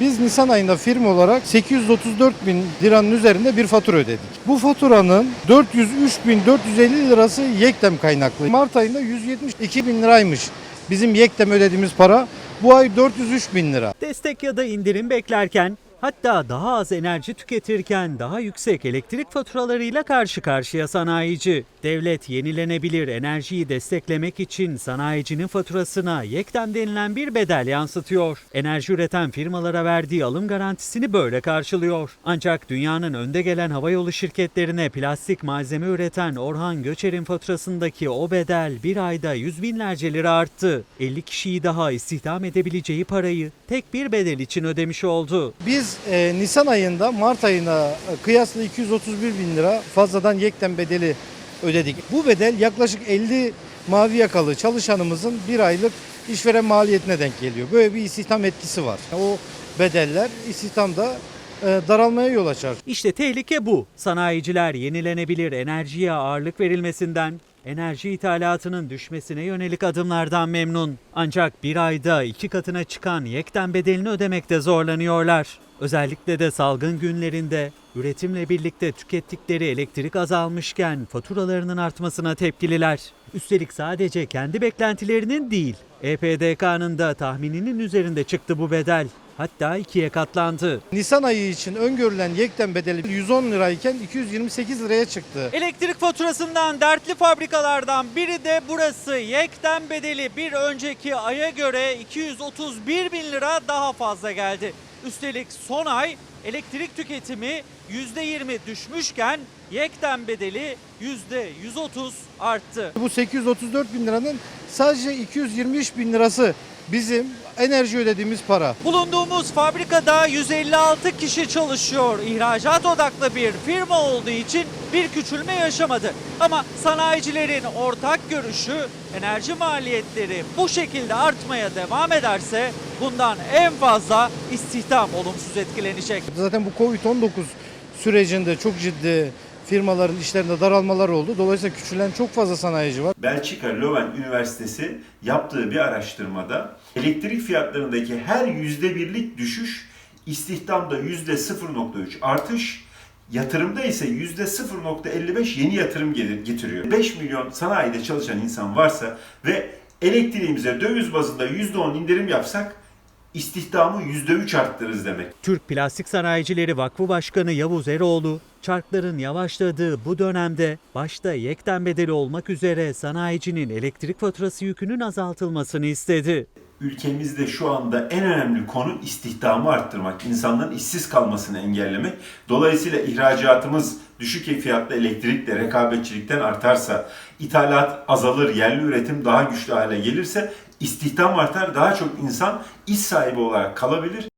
Biz Nisan ayında firma olarak 834 bin liranın üzerinde bir fatura ödedik. Bu faturanın 403 bin 450 lirası Yektem kaynaklı. Mart ayında 172 bin liraymış bizim Yektem ödediğimiz para. Bu ay 403 bin lira. Destek ya da indirim beklerken hatta daha az enerji tüketirken daha yüksek elektrik faturalarıyla karşı karşıya sanayici. Devlet yenilenebilir enerjiyi desteklemek için sanayicinin faturasına yektem denilen bir bedel yansıtıyor. Enerji üreten firmalara verdiği alım garantisini böyle karşılıyor. Ancak dünyanın önde gelen havayolu şirketlerine plastik malzeme üreten Orhan Göçer'in faturasındaki o bedel bir ayda yüz binlerce lira arttı. 50 kişiyi daha istihdam edebileceği parayı tek bir bedel için ödemiş oldu. Biz e, Nisan ayında Mart ayına e, kıyasla 231 bin lira fazladan Yektem bedeli ödedik. Bu bedel yaklaşık 50 mavi yakalı çalışanımızın bir aylık işveren maliyetine denk geliyor. Böyle bir istihdam etkisi var. O bedeller istihdamda e, daralmaya yol açar. İşte tehlike bu. Sanayiciler yenilenebilir enerjiye ağırlık verilmesinden, enerji ithalatının düşmesine yönelik adımlardan memnun. Ancak bir ayda iki katına çıkan yekten bedelini ödemekte zorlanıyorlar. Özellikle de salgın günlerinde üretimle birlikte tükettikleri elektrik azalmışken faturalarının artmasına tepkililer. Üstelik sadece kendi beklentilerinin değil, EPDK'nın da tahmininin üzerinde çıktı bu bedel. Hatta ikiye katlandı. Nisan ayı için öngörülen Yektem bedeli 110 lirayken 228 liraya çıktı. Elektrik faturasından dertli fabrikalardan biri de burası. Yekten bedeli bir önceki aya göre 231 bin lira daha fazla geldi. Üstelik son ay elektrik tüketimi %20 düşmüşken yekten bedeli %130 arttı. Bu 834 bin liranın sadece 223 bin lirası bizim enerji ödediğimiz para. Bulunduğumuz fabrikada 156 kişi çalışıyor. İhracat odaklı bir firma olduğu için bir küçülme yaşamadı. Ama sanayicilerin ortak görüşü enerji maliyetleri bu şekilde artmaya devam ederse bundan en fazla istihdam olumsuz etkilenecek. Zaten bu Covid-19 sürecinde çok ciddi firmaların işlerinde daralmalar oldu. Dolayısıyla küçülen çok fazla sanayici var. Belçika Leuven Üniversitesi yaptığı bir araştırmada elektrik fiyatlarındaki her yüzde birlik düşüş istihdamda yüzde 0.3 artış, yatırımda ise yüzde 0.55 yeni yatırım gelir, getiriyor. 5 milyon sanayide çalışan insan varsa ve elektriğimize döviz bazında yüzde 10 indirim yapsak istihdamı yüzde 3 arttırırız demek. Türk Plastik Sanayicileri Vakfı Başkanı Yavuz Eroğlu, çarkların yavaşladığı bu dönemde başta yekten bedeli olmak üzere sanayicinin elektrik faturası yükünün azaltılmasını istedi. Ülkemizde şu anda en önemli konu istihdamı arttırmak, insanların işsiz kalmasını engellemek. Dolayısıyla ihracatımız düşük fiyatlı elektrikle, rekabetçilikten artarsa, ithalat azalır, yerli üretim daha güçlü hale gelirse istihdam artar, daha çok insan iş sahibi olarak kalabilir.